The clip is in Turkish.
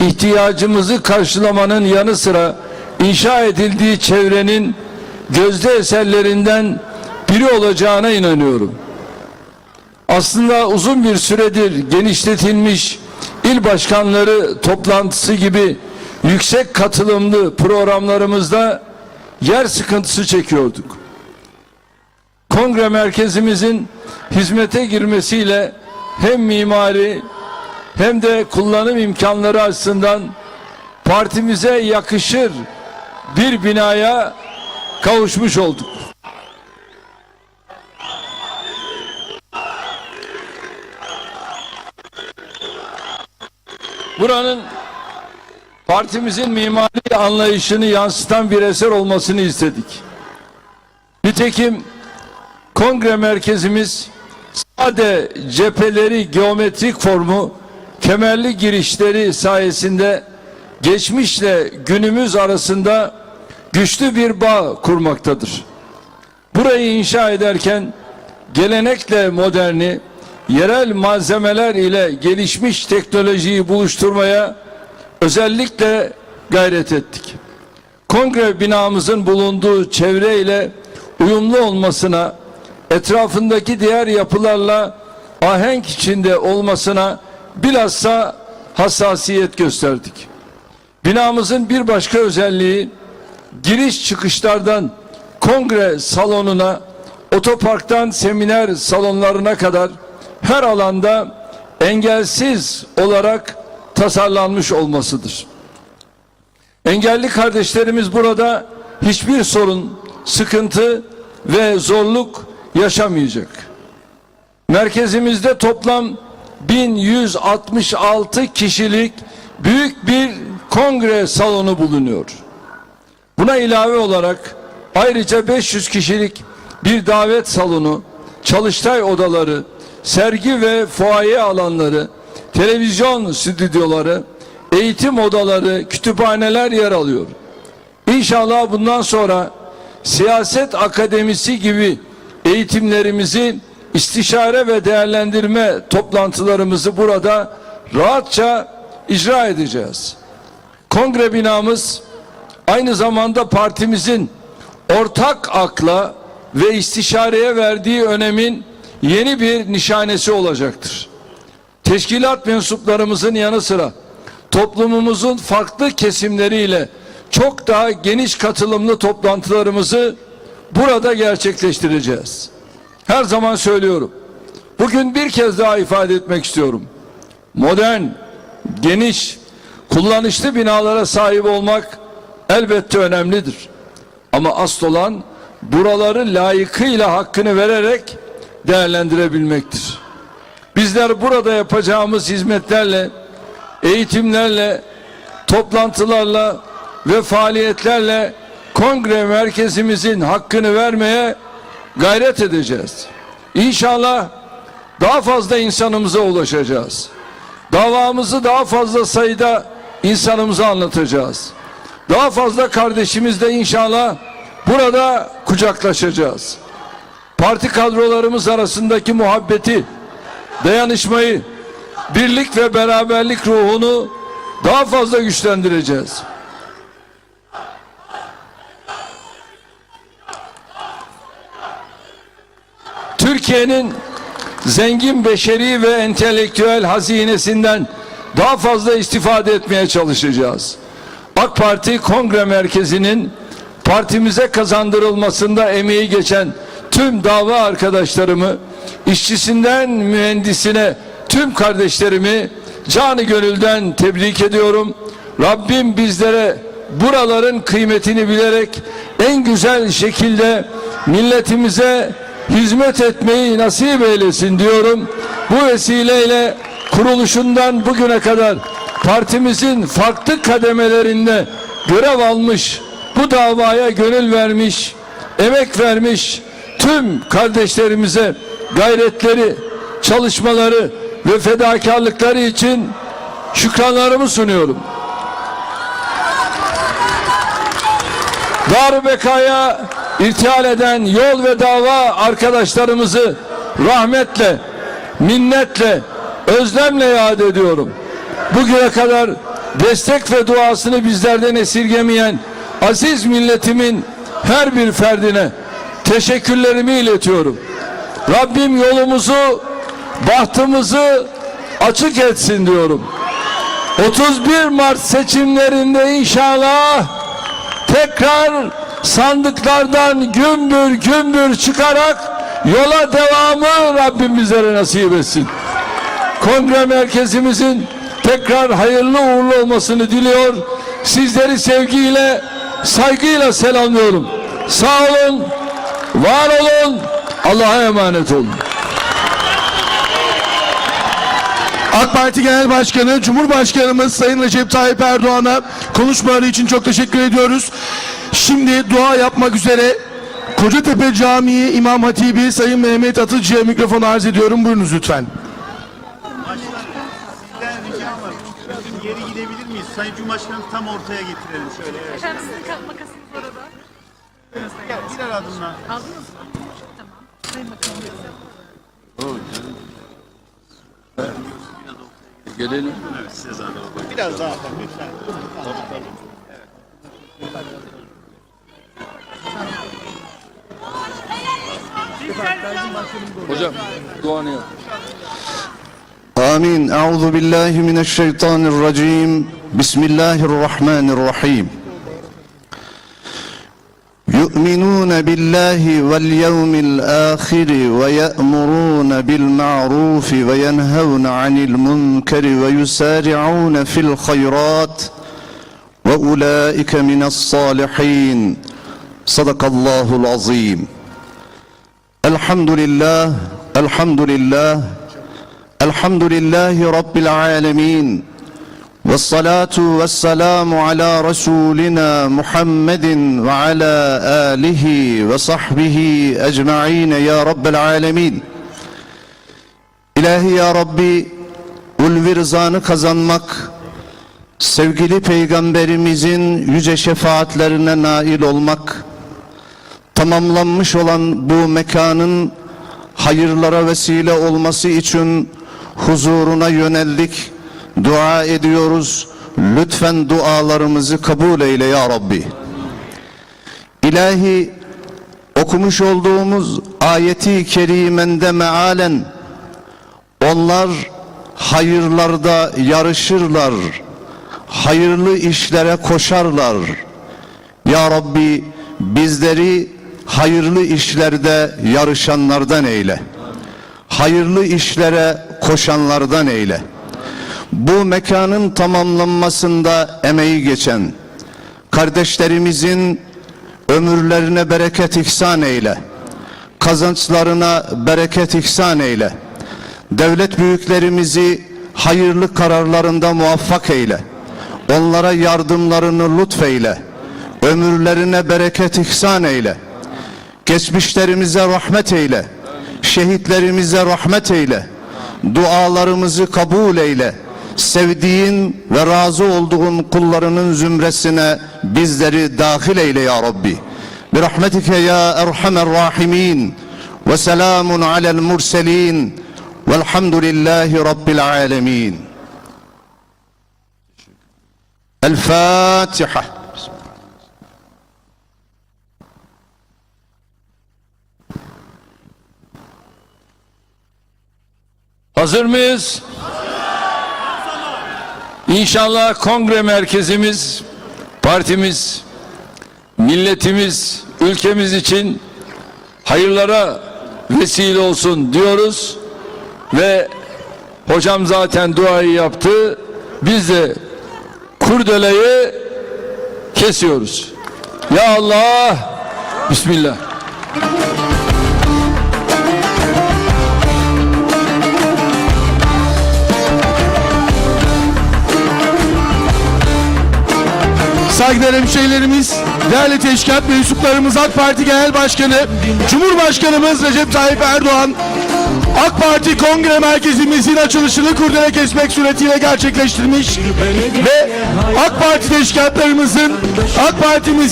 ihtiyacımızı karşılamanın yanı sıra inşa edildiği çevrenin gözde eserlerinden biri olacağına inanıyorum. Aslında uzun bir süredir genişletilmiş il başkanları toplantısı gibi yüksek katılımlı programlarımızda yer sıkıntısı çekiyorduk. Kongre merkezimizin hizmete girmesiyle hem mimari hem de kullanım imkanları açısından partimize yakışır bir binaya kavuşmuş olduk. Buranın partimizin mimari anlayışını yansıtan bir eser olmasını istedik. Nitekim kongre merkezimiz sade cepheleri geometrik formu kemerli girişleri sayesinde geçmişle günümüz arasında güçlü bir bağ kurmaktadır. Burayı inşa ederken gelenekle moderni, yerel malzemeler ile gelişmiş teknolojiyi buluşturmaya özellikle gayret ettik. Kongre binamızın bulunduğu çevre ile uyumlu olmasına, etrafındaki diğer yapılarla ahenk içinde olmasına bilhassa hassasiyet gösterdik. Binamızın bir başka özelliği giriş çıkışlardan kongre salonuna, otoparktan seminer salonlarına kadar her alanda engelsiz olarak tasarlanmış olmasıdır. Engelli kardeşlerimiz burada hiçbir sorun, sıkıntı ve zorluk yaşamayacak. Merkezimizde toplam 1166 kişilik büyük bir kongre salonu bulunuyor. Buna ilave olarak ayrıca 500 kişilik bir davet salonu, çalıştay odaları, sergi ve fuaye alanları, televizyon stüdyoları, eğitim odaları, kütüphaneler yer alıyor. İnşallah bundan sonra siyaset akademisi gibi eğitimlerimizi istişare ve değerlendirme toplantılarımızı burada rahatça icra edeceğiz. Kongre binamız aynı zamanda partimizin ortak akla ve istişareye verdiği önemin yeni bir nişanesi olacaktır. Teşkilat mensuplarımızın yanı sıra toplumumuzun farklı kesimleriyle çok daha geniş katılımlı toplantılarımızı burada gerçekleştireceğiz. Her zaman söylüyorum. Bugün bir kez daha ifade etmek istiyorum. Modern, geniş, kullanışlı binalara sahip olmak elbette önemlidir. Ama asıl olan buraları layıkıyla hakkını vererek değerlendirebilmektir. Bizler burada yapacağımız hizmetlerle, eğitimlerle, toplantılarla ve faaliyetlerle kongre merkezimizin hakkını vermeye gayret edeceğiz. İnşallah daha fazla insanımıza ulaşacağız. Davamızı daha fazla sayıda insanımıza anlatacağız. Daha fazla kardeşimizle inşallah burada kucaklaşacağız. Parti kadrolarımız arasındaki muhabbeti, dayanışmayı, birlik ve beraberlik ruhunu daha fazla güçlendireceğiz. Türkiye'nin zengin beşeri ve entelektüel hazinesinden daha fazla istifade etmeye çalışacağız. AK Parti Kongre Merkezi'nin partimize kazandırılmasında emeği geçen tüm dava arkadaşlarımı, işçisinden mühendisine tüm kardeşlerimi canı gönülden tebrik ediyorum. Rabbim bizlere buraların kıymetini bilerek en güzel şekilde milletimize hizmet etmeyi nasip eylesin diyorum. Bu vesileyle kuruluşundan bugüne kadar partimizin farklı kademelerinde görev almış, bu davaya gönül vermiş, emek vermiş tüm kardeşlerimize gayretleri, çalışmaları ve fedakarlıkları için şükranlarımı sunuyorum. Dar Bekaya irtihal eden yol ve dava arkadaşlarımızı rahmetle, minnetle, özlemle yad ediyorum. Bu bugüne kadar destek ve duasını bizlerden esirgemeyen aziz milletimin her bir ferdine teşekkürlerimi iletiyorum. Rabbim yolumuzu, bahtımızı açık etsin diyorum. 31 Mart seçimlerinde inşallah tekrar sandıklardan gümbür gümbür çıkarak yola devamı Rabbim bizlere nasip etsin. Kongre merkezimizin tekrar hayırlı uğurlu olmasını diliyor. Sizleri sevgiyle, saygıyla selamlıyorum. Sağ olun, var olun, Allah'a emanet olun. AK Parti Genel Başkanı, Cumhurbaşkanımız Sayın Recep Tayyip Erdoğan'a konuşmaları için çok teşekkür ediyoruz. Şimdi dua yapmak üzere Kocatepe Camii İmam Hatibi Sayın Mehmet Atıcı'ya mikrofonu arz ediyorum. Buyurunuz lütfen. Sizden ricam var. Geri gidebilir miyiz? Sayın Cumhurbaşkanım tam ortaya getirelim şöyle. Evet. Efendim sizin makasınız orada. Birer adımla. Aldınız mı? Tamam. Sayın Bakanım. Gelelim. Evet size zahmet. Biraz daha lütfen. Hocam duanı yap. آمين أعوذ بالله من الشيطان الرجيم بسم الله الرحمن الرحيم يؤمنون بالله واليوم الآخر ويأمرون بالمعروف وينهون عن المنكر ويسارعون في الخيرات وأولئك من الصالحين صدق الله العظيم الحمد لله الحمد لله الحمد لله رب العالمين والصلاة والسلام على رسولنا محمد وعلى آله وصحبه أجمعين يا رب العالمين İlahi ya Rabbi ulvi rızanı kazanmak, sevgili peygamberimizin yüce şefaatlerine nail olmak, tamamlanmış olan bu mekanın hayırlara vesile olması için huzuruna yöneldik. Dua ediyoruz. Lütfen dualarımızı kabul eyle ya Rabbi. İlahi okumuş olduğumuz ayeti kerimende mealen onlar hayırlarda yarışırlar. Hayırlı işlere koşarlar. Ya Rabbi bizleri hayırlı işlerde yarışanlardan eyle. Hayırlı işlere koşanlardan eyle. Bu mekanın tamamlanmasında emeği geçen kardeşlerimizin ömürlerine bereket ihsan eyle. Kazançlarına bereket ihsan eyle. Devlet büyüklerimizi hayırlı kararlarında muvaffak eyle. Onlara yardımlarını lütfeyle. Ömürlerine bereket ihsan eyle. Geçmişlerimize rahmet eyle. Şehitlerimize rahmet eyle. Dualarımızı kabul eyle. Sevdiğin ve razı olduğun kullarının zümresine bizleri dahil eyle ya Rabbi. Birahmetike ya erhamer rahimin. Ve selamun alel murselin. Velhamdülillahi Rabbil alemin. El Fatiha. Hazır mıyız? İnşallah kongre merkezimiz, partimiz, milletimiz, ülkemiz için hayırlara vesile olsun diyoruz ve hocam zaten duayı yaptı. Biz de kurdeleyi kesiyoruz. Ya Allah, Bismillah. Saygıdeğer hemşehrilerimiz, değerli teşkilat mensuplarımız, AK Parti Genel Başkanı, Cumhurbaşkanımız Recep Tayyip Erdoğan, AK Parti Kongre Merkezimizin açılışını kurdele kesmek suretiyle gerçekleştirmiş ve AK Parti teşkilatlarımızın, AK Partimiz